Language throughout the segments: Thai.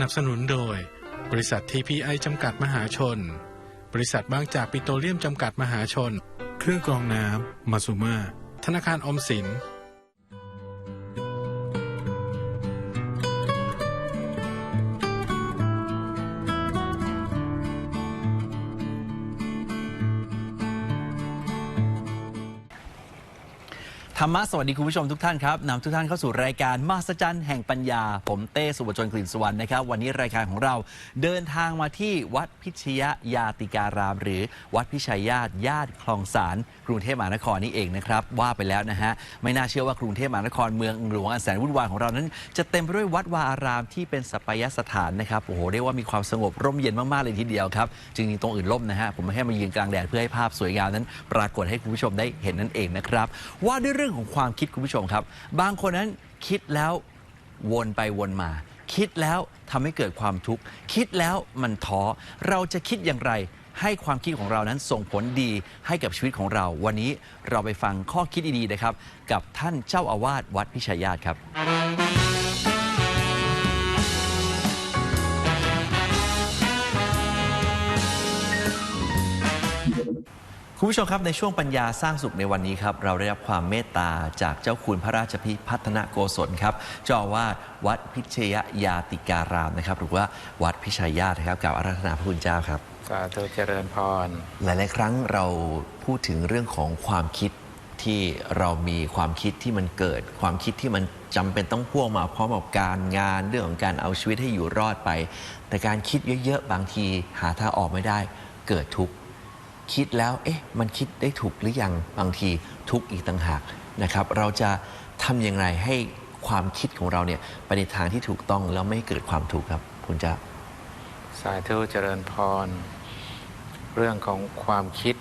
นับสนุนโดย บริษัททีพีไอจำกัดมหาชน บริษัทบางจากปิโตรเลียมจำกัดมหาชน เครื่องกรองน้ำมาซูมาธนาคารออมสิน ธรรมะสวัสดีคุณผู้ชมทุกท่านครับนำทุกท่านเข้าสู่รายการมาสจันแห่งปัญญา ผมเต้สุวจนกลิ่นสวรรณนะครับวันนี้รายการของเราเดินทางมาที่วัดพิชยยาติการาม หรือวัดพิชัยญาติญาติคลองสารกรุงเทพมหานครนี่เองนะครับว่าไปแล้วนะฮะไม่น่าเชื่อว่ากรุงเทพมหานครเมืองหลวงอันแสนวุ่นวายของเรานั้น จะเต็มไปด้วยวัดวาอารามที่เป็นสัปยสถานนะครับโอ้โหเรียกว่ามีความสงบร่มเย็นมากๆเลยทีเดียวครับจริงๆตรงอื่นร่มนะฮะผมไม่ให้มายืนกลางแดดเพื่อให้ภาพสวยงามนั้น ปรากฏให้คุณผู้ชมได้เห็นนั่นเองนะครับว่าด้วยเรื่องของความคิดคุณผู้ชมครับ บางคนนั้นคิดแล้ววนไปวนมา คิดแล้วทำให้เกิดความทุกข์คิดแล้วมันท้อเราจะคิดอย่างไร ให้ความคิดของเรานั้นส่งผลดีให้กับชีวิตของเรา วันนี้เราไปฟังข้อคิดดีๆนะครับ กับท่านเจ้าอาวาสวัดพิชัยญาติครับ ผู้ชมครับในช่วงปัญญาสร้างสุขในวันนี้ครับเราได้รับความเมตตาจากเจ้าคุณพระราชพิพัฒนโกศลครับเจ้าอาวาสวัดพิชยยาติการามนะครับ หรือว่าวัดพิชัยญาตินะครับกล่าวอาราธนาพระคุณเจ้าครับสาธุเจริญพร หลาย ๆ ครั้งเราพูดถึงเรื่องของความคิดที่เรามีความคิดที่มันเกิด ความคิดที่มันจำเป็นต้องพ่วงมาพร้อมกับการงานเรื่องของการเอาชีวิตให้อยู่รอดไป แต่การคิดเยอะ ๆ บางทีหาทางออกไม่ได้เกิดทุกข์ คิดแล้วเอ๊ะมันคิดได้ถูกหรือยังบางทีทุกข์อีกต่างหากนะครับ เราจะทำอย่างไรให้ความคิดของเราเนี่ยไปในทางที่ถูกต้องแล้วไม่เกิดความทุกข์ครับ คุณเจ้าสาธุเจริญพร เรื่องของความคิด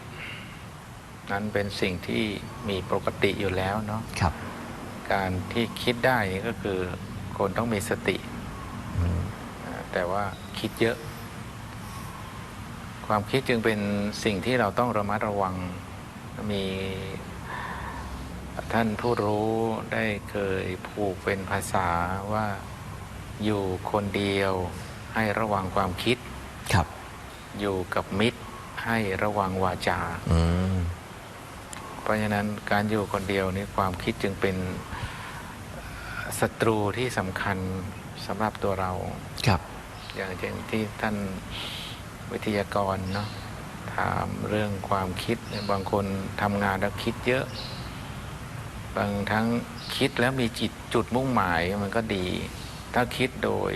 นั้นเป็นสิ่งที่มีปกติอยู่แล้วเนาะครับ การที่คิดได้นี่ก็คือคนต้องมีสติอืมอ่าแต่ว่าคิดเยอะ ความคิดจึงเป็นสิ่งที่เราต้องระมัดระวังมีท่านผู้รู้ได้เคยผูกเป็นภาษาว่าอยู่คนเดียวให้ระวังความคิดครับ อยู่กับมิตรให้ระวังวาจาอืมเพราะฉะนั้นการอยู่คนเดียวนี่ความคิดจึงเป็นศัตรูที่สำคัญสำหรับตัวเรา ครับ อย่างเช่นที่ท่าน วิทยากรเนาะถามเรื่องความคิดเนี่ยบางคนทำงานแล้วคิดเยอะ บางทั้งคิดแล้วมีจิตจุดมุ่งหมายมันก็ดี ถ้าคิดโดย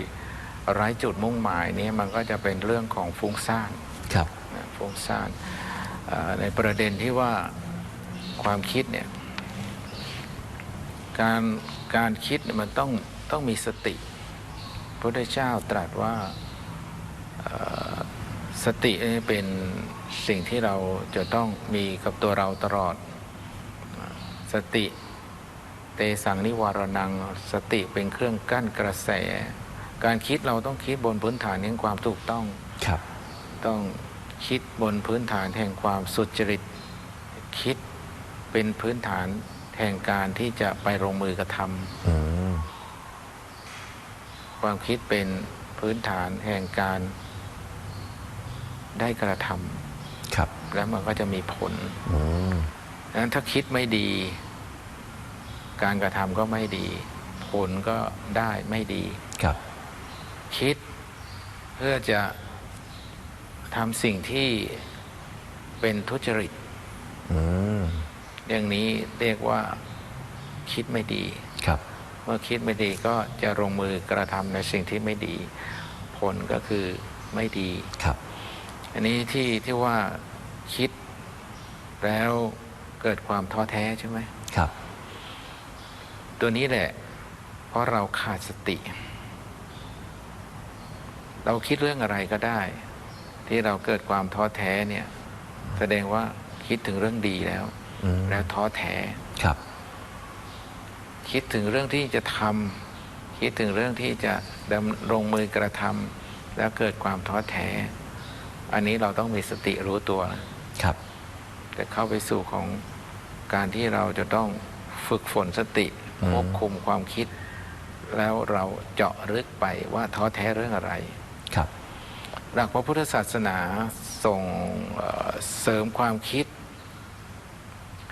ไร้จุดมุ่งหมายนี้มันก็จะเป็นเรื่องของฟุ้งซ่านครับนะฟุ้งซ่านเอ่อในประเด็นที่ว่าความคิดเนี่ยการการคิดเนี่ยมันต้องต้องมีสติพระพุทธเจ้าตรัสว่าเอ่อ สตินี่เป็นสิ่งที่เราจะต้องมีกับตัวเราตลอด สติ เตสังนิวารนัง สติเป็นเครื่องกั้นกระแส การคิดเราต้องคิดบนพื้นฐานแห่งความถูกต้องครับ ต้องคิดบนพื้นฐานแห่งความสุจริต คิดเป็นพื้นฐานแห่งการที่จะไปลงมือกระทอืมำความคิดเป็นพื้นฐานแห่งการ ได้กระทครับำแล้วมันก็จะมีผลอืมดังนั้นถ้าคิดไม่ดี การกระทำก็ไม่ดี ผลก็ได้ไม่ดีครับ คิดเพื่อจะทำสิ่งที่เป็นทุจริตอืมอย่างนี้เรียกว่าคิดไม่ดีครับ เมื่อคิดไม่ดีก็จะลงมือกระทำในสิ่งที่ไม่ดี ผลก็คือไม่ดีครับ อันนี้ที่ที่ว่าคิดแล้วเกิดความท้อแท้ใช่ไหมครับ ตัวนี้แหละ เพราะเราขาดสติ เราคิดเรื่องอะไรก็ได้ ที่เราเกิดความท้อแท้เนี่ย แสดงว่าคิดถึงเรื่องดีแล้วอืมแล้วท้อแท้ครับ คิดถึงเรื่องที่จะทำคิดถึงเรื่องที่จะดำลงมือกระทำแล้วเกิดความท้อแท้ อันนี้เราต้องมีสติรู้ตัวนะครับ แต่เข้าไปสู่ของการที่เราจะต้องฝึกฝนสติอืมควบคุมความคิด แล้วเราเจาะลึกไปว่าท้อแท้เรื่องอะไรครับหลักพระพุทธศาสนาส่งเอ่อเสริมความคิด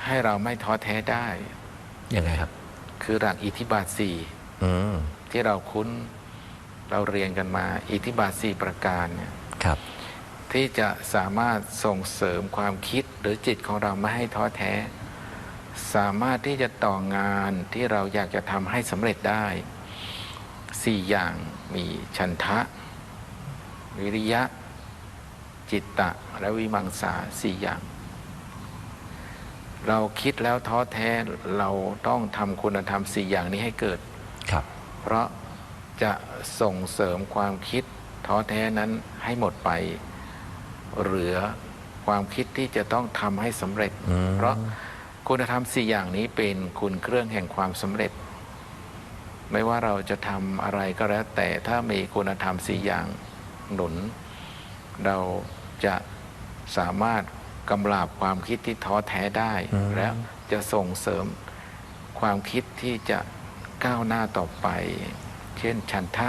ให้เราไม่ท้อแท้ได้ยังไงครับ คือหลักอิทธิบาทสี่อืมที่เราคุ้นเราเรียนกันมา อิทธิบาทสี่ประการเนี่ยครับ ที่จะสามารถส่งเสริมความคิดหรือจิตของเราไม่ให้ท้อแท้ สามารถที่จะต่องานที่เราอยากจะทำให้สำเร็จได้สี่อย่างมีฉันทะ วิริยะ จิตตะ และวิมังสาสี่อย่าง เราคิดแล้วท้อแท้เราต้องทำคุณธรรมสี่อย่างนี้ให้เกิดครับ เพราะจะส่งเสริมความคิดท้อแท้นั้นให้หมดไป เหลือความคิดที่จะต้องทำให้สำเร็จอืมเพราะคุณธรรมสี่อย่างนี้เป็นคุณเครื่องแห่งความสำเร็จ ไม่ว่าเราจะทำอะไรก็แล้ว แต่ถ้ามีคุณธรรมสี่อย่างหนุน เราจะสามารถกำราบความคิดที่ท้อแท้ได้ และจะส่งเสริมความคิดที่จะก้าวหน้าต่อไป เช่นฉันทะ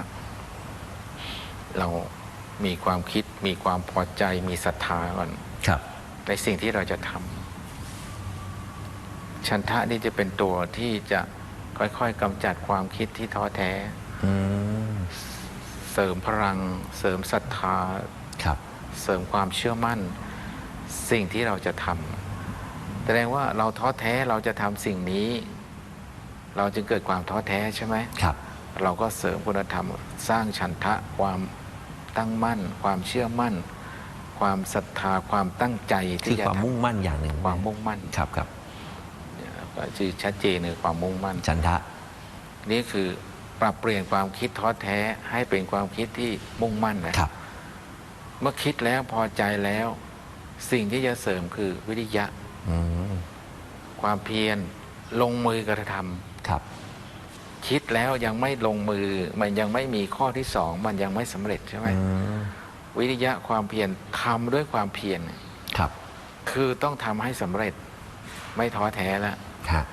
เรา มีความคิด มีความพอใจ มีศรัทธาก่อนครับ ในสิ่งที่เราจะทำฉันทะนี่จะเป็นตัวที่จะค่อยๆกำจัดความคิดที่ท้อแท้อืมเสริมพลัง เสริมศรัทธาครับเสริมความเชื่อมั่น สิ่งที่เราจะทำแสดงว่าเราท้อแท้เราจะทำสิ่งนี้ เราจึงเกิดความท้อแท้ใช่ไหมครับ เราก็เสริมคุณธรรม สร้างฉันทะความ ตั้งมั่น ความเชื่อมั่น ความศรัทธาความตั้งใจคืที่อจะความทมุ่งมั่นอย่างหนึ่งำความมุ่งมั่นครับครับชื่อชัดเจนคือความมุ่งมั่นจันทะ นี่คือปรับเปลี่ยนความคิดท้อแท้ให้เป็นความคิดที่มุ่งมั่นนะครับ เมื่อคิดแล้วพอใจแล้ว สิ่งที่จะเสริมคือวิริยะ อืมความเพียรลงมือกระทำ ครับ คิดแล้วยังไม่ลงมือ มันยังไม่มีข้อที่สองมันยังไม่สำเร็จใช่ไหมอืมวิริยะความเพียรทำด้วยความเพียรครับ คือต้องทำให้สำเร็จ ไม่ท้อแท้แล้วครับ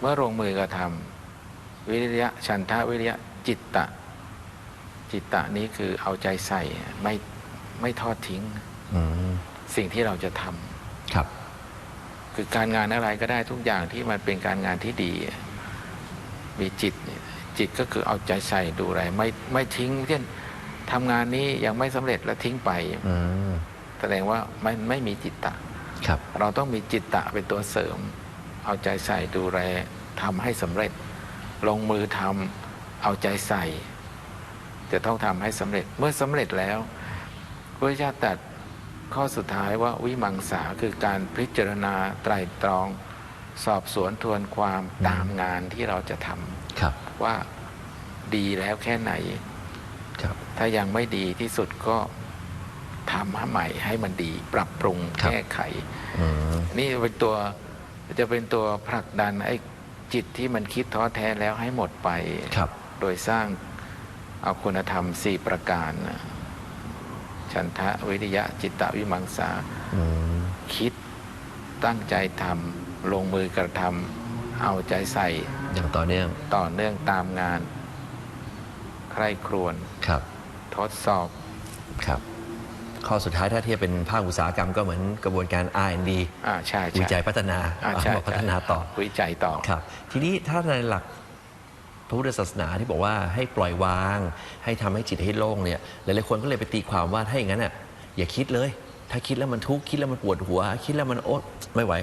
เมื่อลงมือกระทำวิริยะฉันทะวิริยะจิตตะ จิตตะนี้คือเอาใจใส่ไม่ไม่ทอดทิ้งอืมสิ่งที่เราจะทำครับ คือการงานอะไรก็ได้ทุกอย่างที่มันเป็นการงานที่ดี มีจิตเนี่ยจิตก็คือเอาใจใส่ดูอะไร ไม่ไม่ทิ้ง เช่นทำงานนี้ยังไม่สำเร็จแล้วทิ้งไปอืมแสดงว่าไม่ไม่มีจิตตะครับเราต้องมีจิตตะเป็นตัวเสริม เอาใจใส่ดูแลทำให้สำเร็จ ลงมือทำเอาใจใส่ จะต้องทำให้สำเร็จเมื่อสำเร็จแล้วพระเจ้าตรัดข้อสุดท้ายว่าวิมังสาคือการพิจารณาไตรตรอง สอบสวนทวนความตามงานที่เราจะทครับำว่าดีแล้วแค่ไหนครับถ้ายังไม่ดีที่สุดก็ทำให้ใหม่ให้มันดี ปรับปรุงครับแก้ไขอืมนี่เป็นตัวจะเป็นตัวผลักดันไอ้จิตที่มันคิดท้อแท้แล้วให้หมดไปครับโดยสร้างเอาคุณธรรมสี่ประการนะฉันทะวิริยะจิตตวิมังสาอืมคิดตั้งใจทำ ลงมือกระทำเอาใจใส่อย่างต่อเนื่องต่อเนื่องตามงาน ใครครวญครับ ทดสอบครับ ข้อสุดท้ายถ้าเทียบเป็นภาคอุตสาหกรรมก็เหมือนกระบวนการ R&D อ่าใช่ใช่วิจัยพัฒนาอ่าเอาใช่มาพัฒนาต่อ วิจัยต่อ ครับ ทีนี้ถ้าในหลักพระพุทธศาสนาที่บอกว่าให้ปล่อยวาง ให้ทำให้จิตให้โล่งเนี่ยหลายๆคนก็เลยไปตีความว่าถ้าอย่างนั้นอะอย่าคิดเลย ถ้าคิดแล้วมันทุกข์คิดแล้วมันปวดหัว คิดแล้วมันโอ๊ตไม่ไหว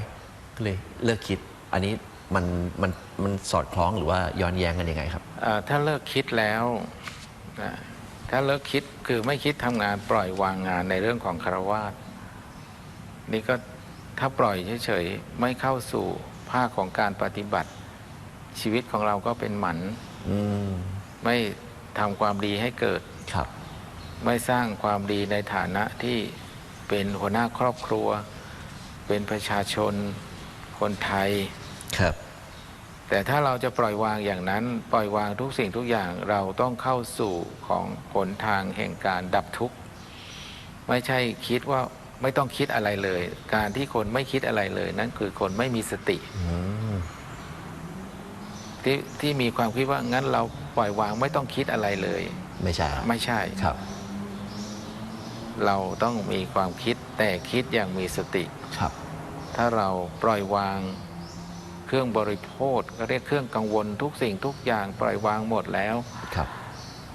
ก็เลยเลิกคิด อันนี้มันมันมันสอดคล้องหรือว่าย้อนแย้งกันยังไงครับ เอ่อถ้าเลิกคิดแล้วนะถ้าเลิกคิดคือไม่คิดทำงานปล่อยวางงานในเรื่องของคารวาสนี่ก็ถ้าปล่อยเฉยๆไม่เข้าสู่ภาคของการปฏิบัติ ชีวิตของเราก็เป็นหมัน อืมไม่ทำความดีให้เกิด ครับ ไม่สร้างความดีในฐานะที่เป็นหัวหน้าครอบครัว เป็นประชาชน คนไทยครับ แต่ถ้าเราจะปล่อยวางอย่างนั้น ปล่อยวางทุกสิ่งทุกอย่างเราต้องเข้าสู่ของหนทางแห่งการดับทุกข์ไม่ใช่คิดว่าไม่ต้องคิดอะไรเลย การที่คนไม่คิดอะไรเลย นั่นคือคนไม่มีสติอืมที่ที่มีความคิดว่างั้นเราปล่อยวางไม่ต้องคิดอะไรเลย ไม่ใช่ ไม่ใช่ครับ เราต้องมีความคิดแต่คิดอย่างมีสติครับ ถ้าเราปล่อยวางเครื่องบริโภคก็เรียกเครื่องกังวลทุกสิ่งทุกอย่างปล่อยวางหมดแล้วครับ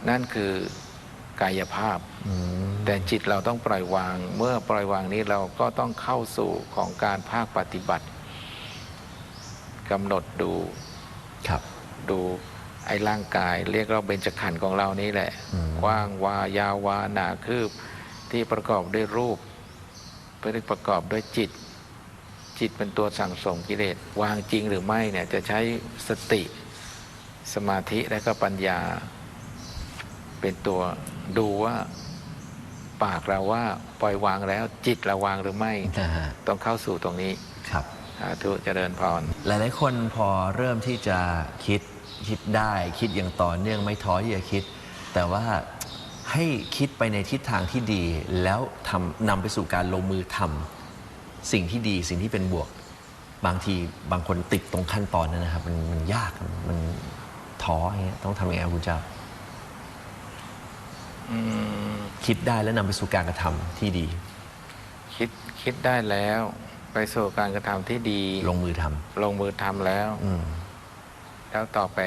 นั่นคือกายภาพอืมแต่จิตเราต้องปล่อยวาง เมื่อปล่อยวางนี้เราก็ต้องเข้าสู่ของการภาคปฏิบัติกำหนดดูครับ ดูไอ้ร่างกาย เรียกเราเบญจขันธ์ของเรานี้แหละอืมกว้างวายาววาหนาคืบที่ประกอบด้วยรูปไม่ได้ประกอบด้วยจิต จิตเป็นตัวสั่งสมกิเลสวางจริงหรือไม่เนี่ยจะใช้สติสมาธิและก็ปัญญา เป็นตัวดูว่าปากเราว่าปล่อยวางแล้วจิตเราวางหรือไม่นะฮะต้องเข้าสู่ตรงนี้ครับสาธุเจริญพร หลายๆคนพอเริ่มที่จะคิดคิดได้คิดอย่างต่อเนื่องไม่ท้อที่จะคิด แต่ว่าให้คิดไปในทิศทางที่ดี แล้วทำนำไปสู่การลงมือทำ สิ่งที่ดีสิ่งที่เป็นบวก บางทีบางคนติดตรงขั้นตอนนั้นนะครับ มันมันยากมันท้ออย่างเงี้ยต้องทำยังไงครับคุณเจ้าอืมคิดได้แล้วนำไปสู่การกระทำที่ดี คิดคิดได้แล้ว ไปสู่การกระทำที่ดีลงมือทำลงมือทำแล้ว อืมแล้วต่อไป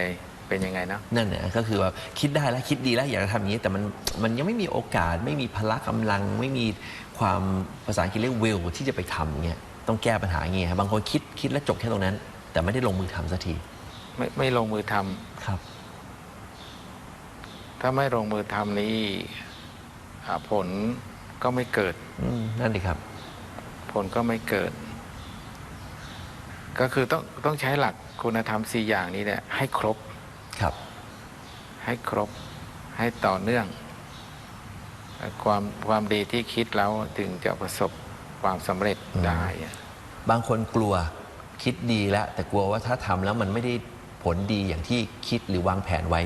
เป็นยังไงเนาะนั่นเนี่ยก็คือว่าคิดได้แล้วคิดดีแล้วอยากจะทำอย่างนี้ แต่มันมันยังไม่มีโอกาสไม่มีพละกำลังไม่มี ความภาษาอังกฤษเรียก will ที่จะไปทำเงี้ยต้องแก้ปัญหาอย่างเงี้ยครับบางคนคิดคิดแล้วจบแค่ตรงนั้น แต่ไม่ได้ลงมือทำสักทีไม่ไม่ลงมือทำครับ ถ้าไม่ลงมือทำนี้อ่าผลก็ไม่เกิด อืมนั่นดีครับ ผลก็ไม่เกิด ก็คือต้องต้องใช้หลักคุณธรรมสี่อย่างนี้แหละให้ครบ ครับ ให้ครบให้ต่อเนื่อง ความความดีที่คิดแล้วถึงจะประสบความสำเร็จอืมได้อะบางคนกลัวคิดดีแล้ว แต่กลัวว่าถ้าทำแล้วมันไม่ได้ผลดีอย่างที่คิดหรือวางแผนไว้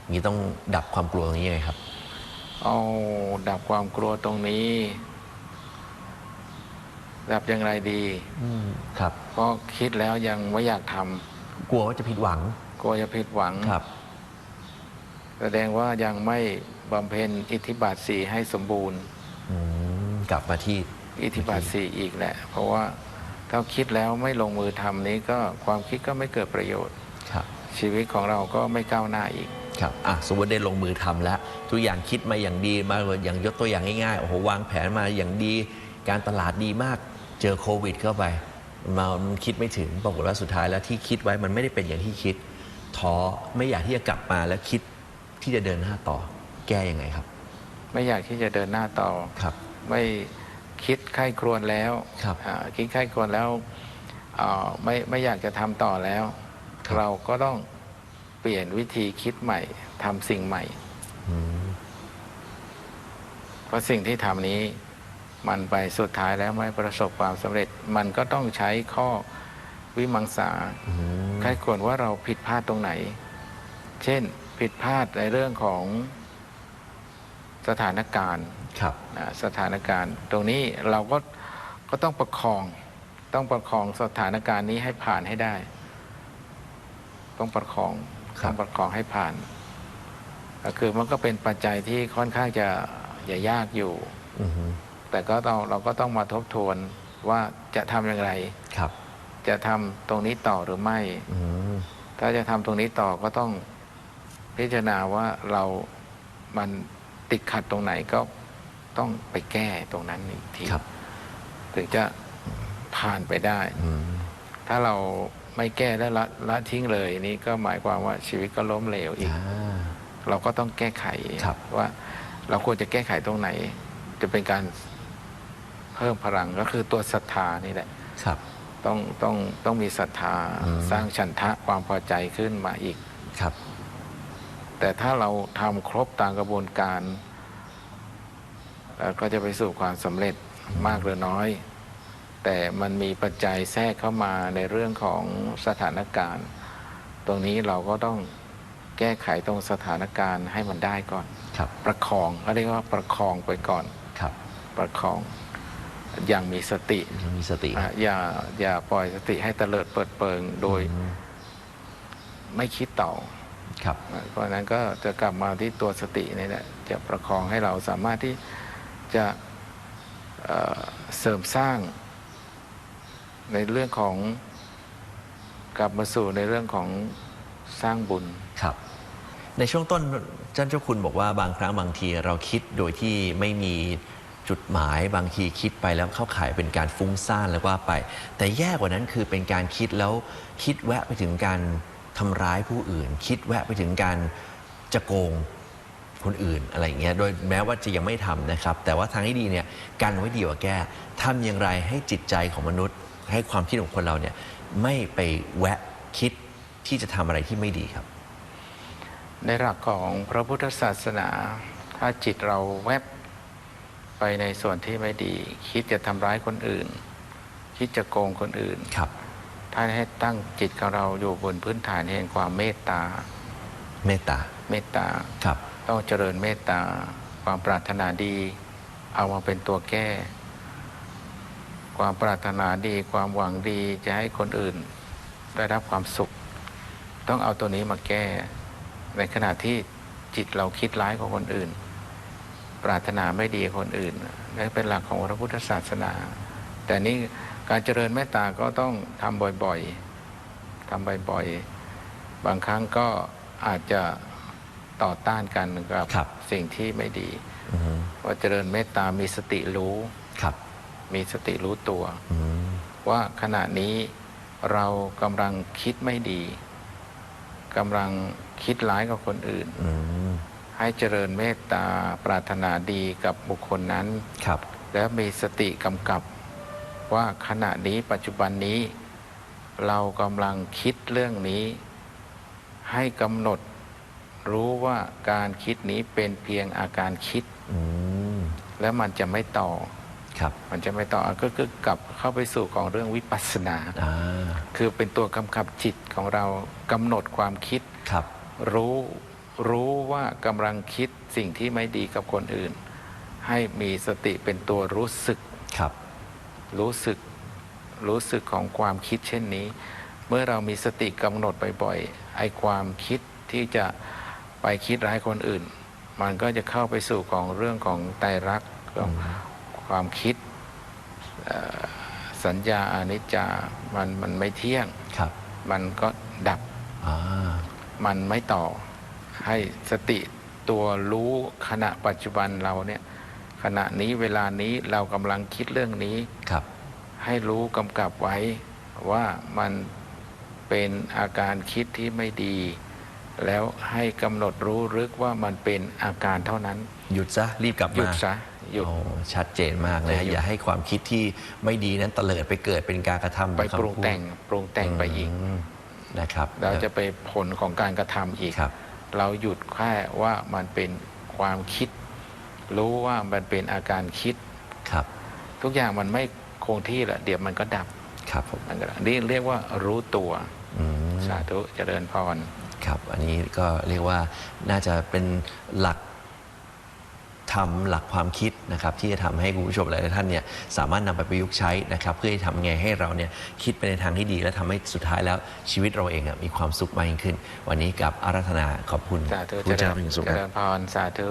อย่างนี้ต้องดับความกลัวตรงนี้ยังไงครับเอาดับความกลัวตรงนี้ ดับอย่างไรดีอืมครับเพราะคิดแล้วยังไม่อยากทำกลัวว่าจะผิดหวัง กลัวจะผิดหวังครับ แสดงว่ายังไม่ บำเพ็ญอิทธิบาทสี่ให้สมบูรณ์ อืมกลับมาที่ อิทธิบาทสี่อีกแหละ เพราะว่าถ้าคิดแล้วไม่ลงมือทำนี้ก็ความคิดก็ไม่เกิดประโยชน์ ครับ ชีวิตของเราก็ไม่ก้าวหน้าอีก ครับอะสมมติได้ลงมือทำแล้ว ทุกอย่างคิดมาอย่างดีมาอย่างยกตัวอย่างง่ายๆโอ้โหวางแผนมาอย่างดี การตลาดดีมาก เจอโควิดเข้าไปมามันคิดไม่ถึงปรากฏว่าสุดท้ายแล้วที่คิดไว้มันไม่ได้เป็นอย่างที่คิดท้อไม่อยากที่จะกลับมาแล้วคิดที่จะเดินหน้าต่อ แก้ยังไงครับ ไม่อยากที่จะเดินหน้าต่อครับ ไม่คิดไข้ครวญแล้วครับอ่าคิดไข้ครวญแล้วอ่าไม่ไม่อยากจะทำต่อแล้ว ครับ เราก็ต้องเปลี่ยนวิธีคิดใหม่ทำสิ่งใหม่ อืมเพราะสิ่งที่ทำนี้มันไปสุดท้ายแล้วไม่ประสบความสำเร็จ มันก็ต้องใช้ข้อวิมังสา อืม ใครควรว่าเราผิดพลาดตรงไหน เช่น ผิดพลาดในเรื่องของ สถานการณ์ครับนะสถานการณ์ ตรงนี้เราก็ก็ต้องประคองต้องประคองสถานการณ์นี้ให้ผ่านให้ได้ ต้องประคองครับต้องประคองให้ผ่านก็คือมันก็เป็นปัจจัยที่ค่อนข้างจะอย่ายากอยู่อืมแต่ก็เราเราก็ต้องมาทบทวนว่าจะทำอย่างไรครับ จะทำตรงนี้ต่อหรือไม่อืมถ้าจะทำตรงนี้ต่อก็ต้องพิจารณาว่าเรามัน ติดขัดตรงไหนก็ต้องไปแก้ตรงนั้นอีกทีครับ ถึงจะผ่านไปได้อืมถ้าเราไม่แก้และละละทิ้งเลยนี่ก็หมายความว่าชีวิตก็ล้มเหลวอีกอ่าเราก็ต้องแก้ไขครับว่าเราควรจะแก้ไขตรงไหน จะเป็นการเพิ่มพลังก็คือตัวศรัทธานี่แหละครับต้องต้องต้องมีศรัทธาอืมสร้างฉันทะความพอใจขึ้นมาอีกครับ แต่ถ้าเราทำครบตามกระบวนการเราก็จะไปสู่ความสำเร็จมากหรือน้อย แต่มันมีปัจจัยแทรกเข้ามาในเรื่องของสถานการณ์ ตรงนี้เราก็ต้องแก้ไขตรงสถานการณ์ให้มันได้ก่อนครับประคองเขาเรียกว่าประคองไปก่อนครับประคองอย่างมีสติยังมีสติอะอย่าอย่าปล่อยสติให้เตลิดเปิดเปิงโดยอืมไม่คิดต่อ ครับเพราะฉะนั้นก็จะกลับมาที่ตัวสตินี่แหละจะประคองให้เราสามารถที่จะเอ่อเสริมสร้างในเรื่องของกลับมาสู่ในเรื่องของสร้างบุญครับ ในช่วงต้นท่านเจ้าคุณบอกว่าบางครั้งบางทีเราคิดโดยที่ไม่มีจุดหมายบางทีคิดไปแล้วเข้าข่ายเป็นการฟุ้งซ่านแล้วว่าไป แต่แย่กว่านั้นคือเป็นการคิดแล้วคิดแวะไปถึงการ ทำร้ายผู้อื่น คิดแวะไปถึงการจะโกงคนอื่นอะไรอย่างเงี้ยโดยแม้ว่าจะยังไม่ทำนะครับ แต่ว่าทางที่ดีเนี่ยการไว้ดีกว่าแก้ทำอย่างไรให้จิตใจของมนุษย์ ให้ความคิดของคนเราเนี่ยไม่ไปแวะคิดที่จะทำอะไรที่ไม่ดีครับ ในหลักของพระพุทธศาสนา ถ้าจิตเราแวบไปในส่วนที่ไม่ดี คิดจะทำร้ายคนอื่น คิดจะโกงคนอื่นครับ ท่านให้ตั้งจิตของเราอยู่บนพื้นฐานแห่งความเมตตา เมตตา เมตตา ครับ ต้องเจริญเมตตา ความปรารถนาดี เอามาเป็นตัวแก้ ความปรารถนาดี ความหวังดีจะให้คนอื่น ได้รับความสุข ต้องเอาตัวนี้มาแก้ ในขณะที่จิตเราคิดร้ายกับคนอื่น ปรารถนาไม่ดีกับคนอื่นนี่เป็นหลักของพระพุทธศาสนา แต่นี่ การเจริญเมตตาก็ต้องทำบ่อยๆทำบ่อยๆ บางครั้งก็อาจจะต่อต้านกันกับครับสิ่งที่ไม่ดีอืมว่าเจริญเมตตามีสติรู้ครับ มีสติรู้ตัวอืมว่าขณะนี้เรากำลังคิดไม่ดีกำลังคิดร้ายกับคนอื่นอืมให้เจริญเมตตาปรารถนาดีกับบุคคลนั้น ครับ แล้วมีสติกำกับ ว่าขณะนี้ปัจจุบันนี้ เรากำลังคิดเรื่องนี้ ให้กำหนดรู้ว่าการคิดนี้เป็นเพียงอาการคิดอืมแล้วมันจะไม่ต่อครับมันจะไม่ต่อก็คือกลับเข้าไปสู่ของเรื่องวิปัสสนาอ่าคือเป็นตัวกำกับจิตของเรากำหนดความคิดครับ รู้รู้ว่ากำลังคิดสิ่งที่ไม่ดีกับคนอื่น ให้มีสติเป็นตัวรู้สึกครับ รู้สึกรู้สึกของความคิดเช่นนี้ เมื่อเรามีสติกำหนดบ่อยๆไอ้ความคิดที่จะไปคิดร้ายคนอื่น มันก็จะเข้าไปสู่ของเรื่องของไตรลักษณ์ของความคิดเอ่อสัญญาอนิจจามันมันไม่เที่ยงครับมันก็ดับอ่ามันไม่ต่อให้สติตัวรู้ขณะปัจจุบันเราเนี่ย ขณะนี้เวลานี้เรากำลังคิดเรื่องนี้ครับ ให้รู้กำกับไว้ว่ามันเป็นอาการคิดที่ไม่ดี แล้วให้กำหนดรู้ลึกว่ามันเป็นอาการเท่านั้น หยุดซะรีบกลับมาหยุดซะหยุดโอ้ชัดเจนมากเลยฮะหยุดอย่าให้ความคิดที่ไม่ดีนั้นเตลิดไปเกิดเป็นการกระทำไปเป็นคำปรุงพูดแต่งปรุงแต่งไปอีกมนะครับเราจะไปผลของการกระทำอีกครับเราหยุดแค่ว่ามันเป็นความคิด รู้ว่ามันเป็นอาการคิด ครับ ทุกอย่างมันไม่คงที่แหละเดี๋ยวมันก็ดับครับผมมันก็ดับนี่เรียกว่ารู้ตัวอืมสาธุเจริญพร ครับ อันนี้ก็เรียกว่าน่าจะเป็นหลักทำหลักความคิดนะครับที่จะทำให้คุณผู้ชมหลายๆท่านเนี่ยสามารถนำไปประยุกต์ใช้นะครับ เพื่อที่ทำไงให้เราเนี่ยคิดไปในทางที่ดี และทำให้สุดท้ายแล้วชีวิตเราเองอะมีความสุขมากยิ่งขึ้น วันนี้กับอารัธนาขอบคุณสาธุพระเจ้าเจเป็นสุขริคญรับพรสาธุ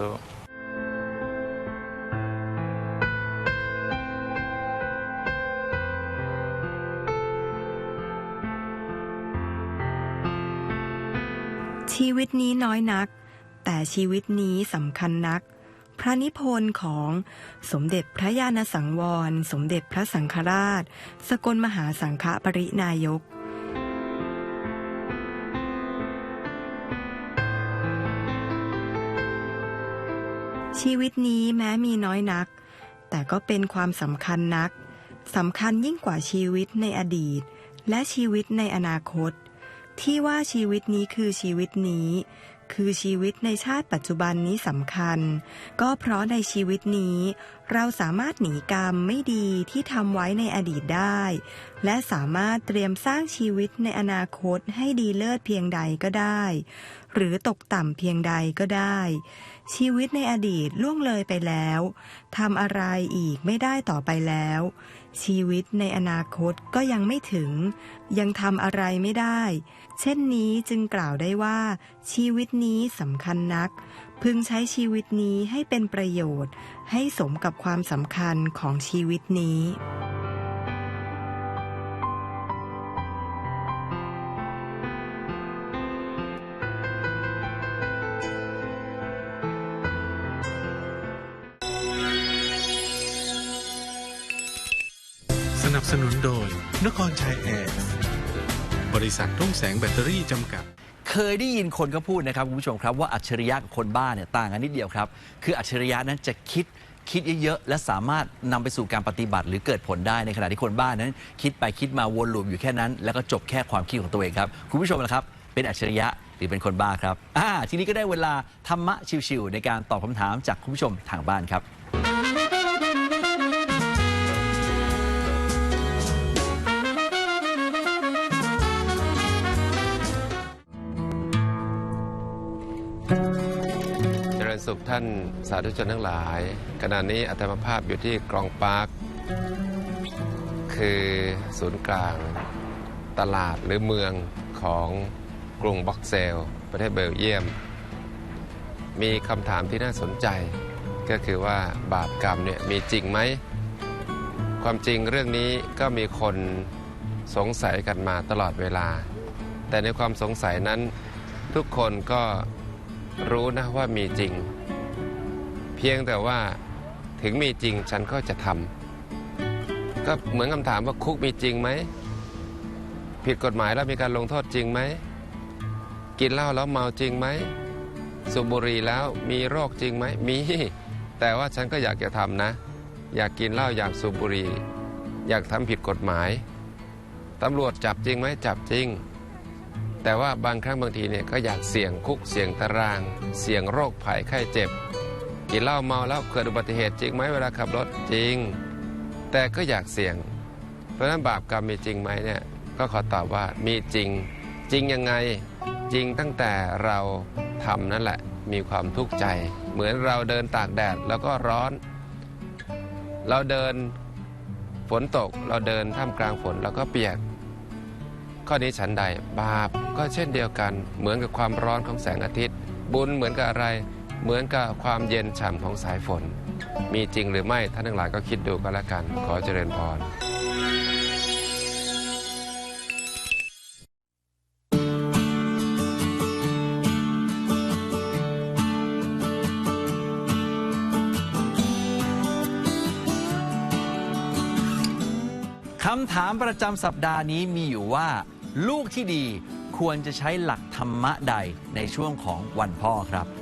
วิตนี้น้อยนัก แต่ชีวิตนี้สำคัญนัก พระนิพนธ์ของสมเด็จพระญาณสังวร สมเด็จพระสังฆราช สกลมหาสังฆปรินายกชีวิตนี้แม้มีน้อยนัก แต่ก็เป็นความสำคัญนักสำคัญยิ่งกว่าชีวิตในอดีต และชีวิตในอนาคต ที่ว่าชีวิตนี้คือชีวิตนี้ คือชีวิตในชาติปัจจุบันนี้สำคัญ ก็เพราะในชีวิตนี้ เราสามารถหนีกรรมไม่ดีที่ทำไว้ในอดีตได้ และสามารถเตรียมสร้างชีวิตในอนาคตให้ดีเลิศเพียงใดก็ได้ หรือตกต่ำเพียงใดก็ได้ ชีวิตในอดีตล่วงเลยไปแล้วทำอะไรอีกไม่ได้ต่อไปแล้ว ชีวิตในอนาคตก็ยังไม่ถึง ยังทำอะไรไม่ได้ เช่นนี้จึงกล่าวได้ว่า ชีวิตนี้สำคัญนัก พึงใช้ชีวิตนี้ให้เป็นประโยชน์ ให้สมกับความสำคัญของชีวิตนี้ นับสนุนโดย นครชัยแอร์บริษัทรุ่งแสงแบตเตอรี่จำกัด เคยได้ยินคนก็พูดนะครับคุณผู้ชมครับว่าอัจฉริยะกับคนบ้าเนี่ยต่างกันนิดเดียวครับ คืออัจฉริยะนั้นจะคิดคิดเยอะๆ และสามารถนำไปสู่การปฏิบัติหรือเกิดผลได้ในขณะที่คนบ้านั้น คิดไปคิดมาวนลูปอยู่แค่นั้น แล้วก็จบแค่ความคิดของตัวเองครับ คุณผู้ชมนะครับ เป็นอัจฉริยะหรือเป็นคนบ้าครับอ่าทีนี้ก็ได้เวลาธรรมะชิวๆในการตอบคำถามจากคุณผู้ชมทางบ้านครับานสาธุชนทั้งหลาย ขณะนี้อัตมภาพอยู่ที่กรองปาร์คคือศูนย์กลางตลาดหรือเมืองของกรุงบ็อกเซล ประเทศเบลเยียม มีคำถามที่น่าสนใจ ก็คือว่าบาปกรรมเนี่ยมีจริงไหม ความจริงเรื่องนี้ก็มีคนสงสัยกันมาตลอดเวลา แต่ในความสงสัยนั้นทุกคนก็รู้นะว่ามีจริง เพียงแต่ว่าถึงมีจริงฉันก็จะทำก็เหมือนคำถามว่าคุกมีจริงไหม ผิดกฎหมายแล้วมีการลงโทษจริงไหม กินเหล้าแล้วเมาจริงไหม สูบบุหรี่แล้วมีโรคจริงไหมมี แต่ว่าฉันก็อยากจะทำนะ อยากกินเหล้าอยากสูบบุหรี่อยากทำผิดกฎหมายตำรวจจับจริงไหมจับจริง แต่ว่าบางครั้งบางทีเนี่ยก็อยากเสี่ยงคุกเสี่ยงตาราง เสี่ยงโรคภัยไข้เจ็บ กินเหล้าเมาแล้วเกิดอุบัติเหตุจริงไหมเวลาขับรถจริง แต่ก็อยากเสี่ยง เพราะฉะนั้นบาปกรรมมีจริงไหมเนี่ยก็ขอตอบว่ามีจริง จริงยังไงจริงตั้งแต่เราทำนั่นแหละมีความทุกข์ใจ เหมือนเราเดินตากแดดแล้วก็ร้อน เราเดินฝนตกเราเดินท่ามกลางฝนแล้วก็เปียก ข้อนี้ฉันใดบาปก็เช่นเดียวกัน เหมือนกับความร้อนของแสงอาทิตย์ บุญเหมือนกับอะไร เหมือนกับความเย็นฉ่ำของสายฝน มีจริงหรือไม่ท่านทั้งหลายก็คิดดูก็แล้วกัน ขอเจริญพรคำถามประจำสัปดาห์นี้มีอยู่ว่า ลูกที่ดีควรจะใช้หลักธรรมะใดในช่วงของวันพ่อครับ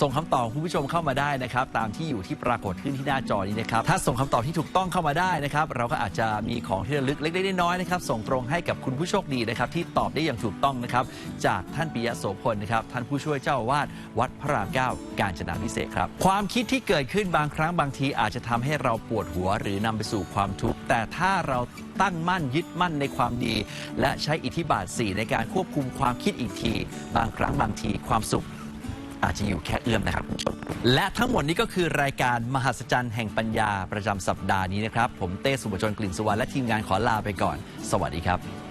ส่งคำตอบคุณผู้ชมเข้ามาได้นะครับ ตามที่อยู่ที่ปรากฏขึ้นที่หน้าจอนี้นะครับ ถ้าส่งคำตอบที่ถูกต้องเข้ามาได้นะครับ เราก็อาจจะมีของที่ระลึกเล็กๆน้อยๆนะครับ ส่งตรงให้กับคุณผู้โชคดีนะครับ ที่ตอบได้อย่างถูกต้องนะครับ จากท่านปิยะโสพลนะครับ ท่านผู้ช่วยเจ้าอาวาสวัดพระรามเก้ากาญจนาพิเศษกครับ ความคิดที่เกิดขึ้นบางครั้งบางทีอาจจะทำให้เราปวดหัวหรือนำไปสู่ความทุกข์แต่ถ้าเราตั้งมั่นยึดมั่นในความดี และใช้อิทธิบาท 4 ในการควบคุมความคิดอีกที บางครั้งบางทีความสุข อาจจะอยู่แค่เอื้อมนะครับคุณผู้ชมและทั้งหมดนี้ก็คือรายการมหัศจรรย์แห่งปัญญาประจำสัปดาห์นี้นะครับ ผมเต้สุบชนกลิ่นสุวรรณและทีมงานขอลาไปก่อน สวัสดีครับ